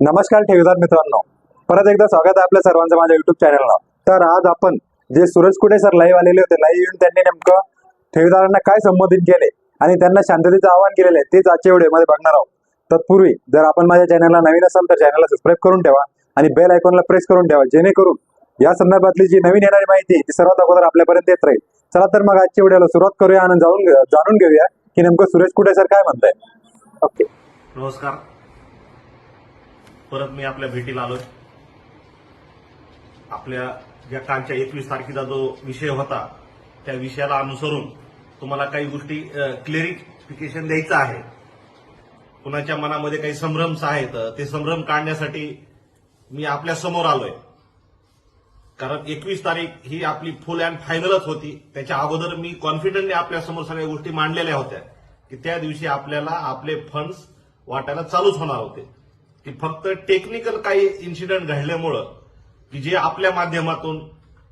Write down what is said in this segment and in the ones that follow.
नमस्कार ठेवीदार मित्रांनो. परत एकदा स्वागत आहे आपल्या सर्वांचं माझ्या युट्यूब चॅनलला तर आज आपण जे सूरज कुटे सर लाईव्ह आलेले होते लाईव्ह येऊन त्यांनी नेमकं ठेवीदारांना काय संबोधित केले आणि त्यांना शांततेचं आवाहन केलेलं आहे तेच आजच्या व्हिडिओमध्ये बघणार आहोत. तत्पूर्वी जर आपण माझ्या चॅनलला नवीन असाल तर चॅनलला सबस्क्राईब करून ठेवा आणि बेल आयकॉनला प्रेस करून ठेवा जेणेकरून या संदर्भातली जी नवीन येणारी माहिती आहे ती सर्वात अगोदर आपल्यापर्यंत येत राहील. चला तर मग आजच्या व्हिडिओला सुरुवात करूया आणि जाऊन जाणून घेऊया की नेमकं सुरेश कुटे सर काय म्हणताय. ओके. नमस्कार. परत मी आपल्या भेटीला आलोय. आपल्या ज्या कालच्या एकवीस तारखेचा जो विषय होता त्या विषयाला अनुसरून तुम्हाला काही गोष्टी क्लिअरिफिकेशन द्यायचं आहे. कुणाच्या मनामध्ये काही संभ्रम्स आहेत ते संभ्रम काढण्यासाठी मी आपल्यासमोर आलोय. कारण एकवीस तारीख ही आपली फुल अँड फायनलच होती. त्याच्या अगोदर मी कॉन्फिडंटली आपल्यासमोर सगळ्या गोष्टी मांडलेल्या होत्या की त्या दिवशी आपल्याला आपले फंड्स वाटायला चालूच होणार होते. की फक्त टेक्निकल काही इन्सिडेंट घडल्यामुळं की जे आपल्या माध्यमातून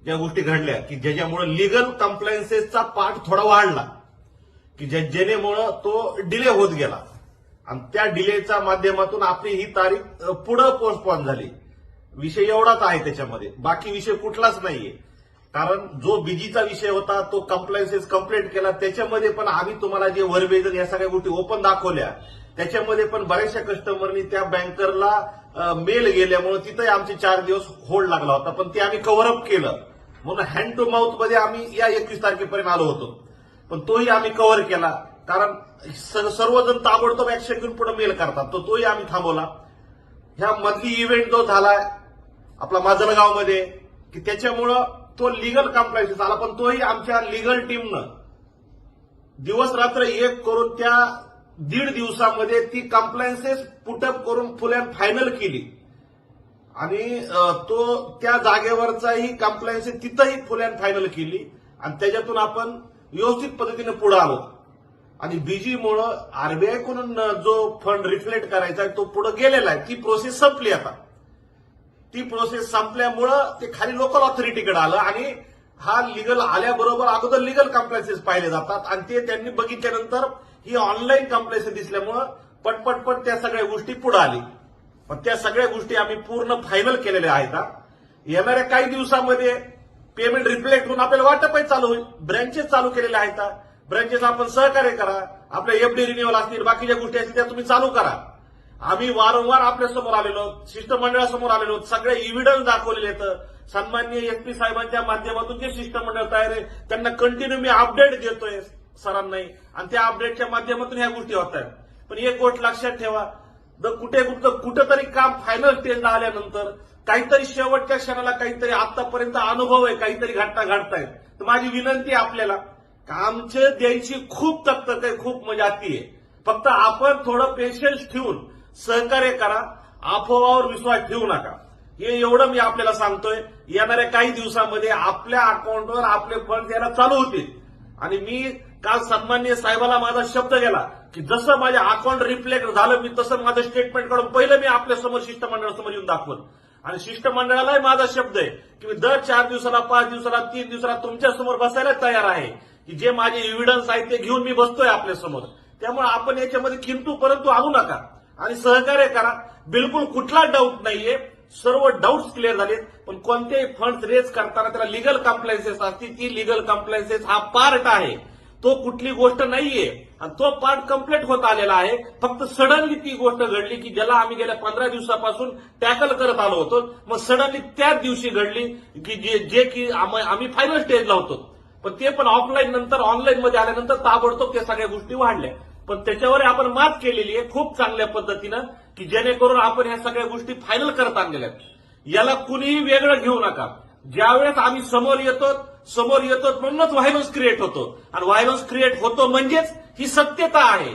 ज्या गोष्टी घडल्या की ज्याच्यामुळं लिगल कम्प्लायन्सेसचा पार्ट थोडा वाढला की ज्या जेणेमुळं तो डिले होत गेला. आणि त्या डिलेच्या माध्यमातून आपली ही तारीख पुढं पोस्टपॉन झाली. विषय एवढाच आहे त्याच्यामध्ये. बाकी विषय कुठलाच नाहीये. कारण जो बिजीचा विषय होता तो कम्प्लायन्सेस कंप्लेंट केला. त्याच्यामध्ये पण आम्ही तुम्हाला जे वर्बेज या सगळ्या गोष्टी ओपन दाखवल्या त्याच्यामध्ये पण बऱ्याचशा कस्टमरनी त्या बँकरला मेल गेल्यामुळे तिथंही आमचे चार दिवस होल्ड लागला होता. पण ते आम्ही कव्हरअप केलं. म्हणून हँड टू माउथमध्ये आम्ही या एकवीस तारखेपर्यंत आलो होतो. पण तोही आम्ही कव्हर केला. कारण स- सर्वजण ताबडतोब ऍक्शन घेऊन पुढे मेल करतात. तो तोही आम्ही थांबवला. ह्या मधली इव्हेंट जो झालाय आपला माजलगावमध्ये की त्याच्यामुळं तो लिगल कम्प्लायन्स आला. पण तोही आमच्या लिगल टीमनं दिवस रात्र एक करून त्या दीड दिवसामध्ये ती कम्प्लायन्सेस पुटअप करून फुल अँड फायनल केली. आणि तो त्या जागेवरचाही कम्प्लायन्स तिथंही फुल अँड फायनल केली. आणि त्याच्यातून आपण व्यवस्थित पद्धतीने पुढे आलो. आणि बीजीमुळं आरबीआयकडून जो फंड रिफ्लेक्ट करायचा आहे तो पुढे गेलेला आहे. ती प्रोसेस संपली आता. ती प्रोसेस संपल्यामुळं ते खाली लोकल ऑथॉरिटीकडे आलं. आणि हा लिगल आल्याबरोबर अगोदर लिगल कम्प्लायन्सेस पाहिले जातात. आणि ते त्यांनी बघितल्यानंतर ही ऑनलाईन कम्प्लेशन दिसल्यामुळं पटपटपट त्या सगळ्या गोष्टी पुढे आली. पण त्या सगळ्या गोष्टी आम्ही पूर्ण फायनल केलेल्या आहेत येणाऱ्या काही दिवसामध्ये पेमेंट रिफ्लेक्ट होऊन आपल्याला वाटपही चालू होईल. ब्रँचेस चालू केलेल्या आहेत ब्रँचेस आपण सहकार्य करा. आपल्या एफडी रिन्युअल असतील बाकीच्या गोष्टी असतील त्या तुम्ही चालू करा. आम्ही वारंवार आपल्यासमोर आलेलो शिष्टमंडळासमोर आलेलो सगळे इव्हिडन्स दाखवलेले आहेत. सन्माननीय एसपी साहेबांच्या माध्यमातून जे शिष्टमंडळ तयार आहे त्यांना कंटिन्यू मी अपडेट देतोय. सरांनाही. आणि त्या अपडेटच्या माध्यमातून ह्या गोष्टी होत आहेत. पण एक गोष्ट लक्षात ठेवा जर कुठे कुठं कुठंतरी काम फायनल स्टेजला आल्यानंतर काहीतरी शेवटच्या क्षणाला काहीतरी आतापर्यंत अनुभव आहे काहीतरी घटना घडतायत. तर माझी विनंती आहे आपल्याला कामचे द्यायची खूप तकतक आहे खूप म्हणजे अति आहे. फक्त आपण थोडं पेशन्स ठेवून सहकार्य करा अफवावर विश्वास ठेवू नका. हे एवढं मी आपल्याला सांगतोय. येणाऱ्या काही दिवसामध्ये आपल्या अकाउंटवर आपले फंड यायला चालू होतील. आणि मी काल सन्माननीय साहेबाला माझा शब्द गेला की जसं माझ्या अकाउंट रिफ्लेक्ट झालं मी तसं माझं स्टेटमेंट काढून पहिलं मी आपल्यासमोर शिष्टमंडळासमोर येऊन दाखवलं. आणि शिष्टमंडळालाही माझा शब्द आहे की मी दर चार दिवसाला पाच दिवसाला तीन दिवसाला तुमच्यासमोर बसायला तयार आहे की जे माझे एव्हिडन्स आहेत ते घेऊन मी बसतोय आपल्यासमोर. त्यामुळे आपण याच्यामध्ये किंतू परंतु आणू नका. आणि सहकार्य करा. बिलकुल कुठला डाऊट नाहीये. सर्व डाऊट्स क्लिअर झालेत. पण कोणतेही फंड रेज करताना त्याला लिगल कम्प्लायन्सेस असतील. ती लिगल कम्प्लायन्सेस हा पार्ट आहे. तो कुठली गोष्ट नाहीये. आणि तो पार्ट कंप्लीट होत आलेला आहे. फक्त सडनली ती गोष्ट घडली की ज्याला आम्ही गेल्या पंधरा दिवसापासून टॅकल करत आलो होतो मग सडनली त्याच दिवशी घडली की जे जे की आम्ही फायनल स्टेजला होतो. पण ते पण ऑफलाईन नंतर ऑनलाईन मध्ये आल्यानंतर ताबडतोब त्या सगळ्या गोष्टी वाढल्या. पण त्याच्यावर आपण मात केलेली आहे खूप चांगल्या पद्धतीनं की जेणेकरून आपण ह्या सगळ्या गोष्टी फायनल करत आणलेल्या याला कुणीही वेगळं घेऊ नका. ज्यावेळेस आम्ही समोर येतो समोर येतो म्हणूनच व्हायलन्स क्रिएट होतो. आणि व्हायलन्स क्रिएट होतो म्हणजेच ही सत्यता आहे.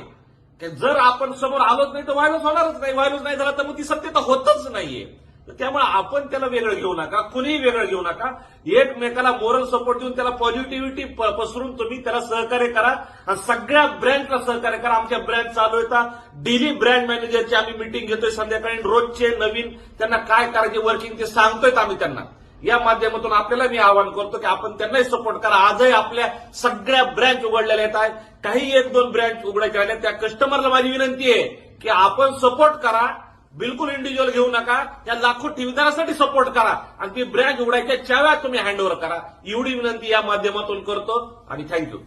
की जर आपण समोर आलोच नाही तर व्हायलन्स होणारच नाही. व्हायलन्स नाही झाला तर मग ती सत्यता होतच नाहीये. तर त्यामुळे आपण त्याला वेगळं घेऊ नका कुणीही वेगळं घेऊ नका. एकमेकाला मोरल सपोर्ट देऊन त्याला पॉझिटिव्हिटी पसरून तुम्ही त्याला सहकार्य करा. आणि सगळ्या ब्रँचला सहकार्य करा. आमच्या ब्रँच चालू येतात डेली ब्रँड मॅनेजरची आम्ही मिटिंग घेतोय संध्याकाळी. रोजचे नवीन त्यांना काय करायचे वर्किंग ते सांगतोय आम्ही त्यांना. या माध्यमातून आपल्याला मी आवाहन करतो की आपण त्यांनाही सपोर्ट करा. आजही आपल्या सगळ्या ब्रँच उघडलेल्या आहेत. काही एक दोन ब्रँच उघडायच्या राहिल्या त्या कस्टमरला माझी विनंती आहे की आपण सपोर्ट करा. बिलकुल इंडिव्हिज्युअल घेऊ नका. या लाखो ठेवीदारासाठी सपोर्ट करा. आणि ती ब्रँच उघडायच्या चाव्या तुम्ही हँडओव्हर करा. एवढी विनंती या माध्यमातून करतो. आणि थँक्यू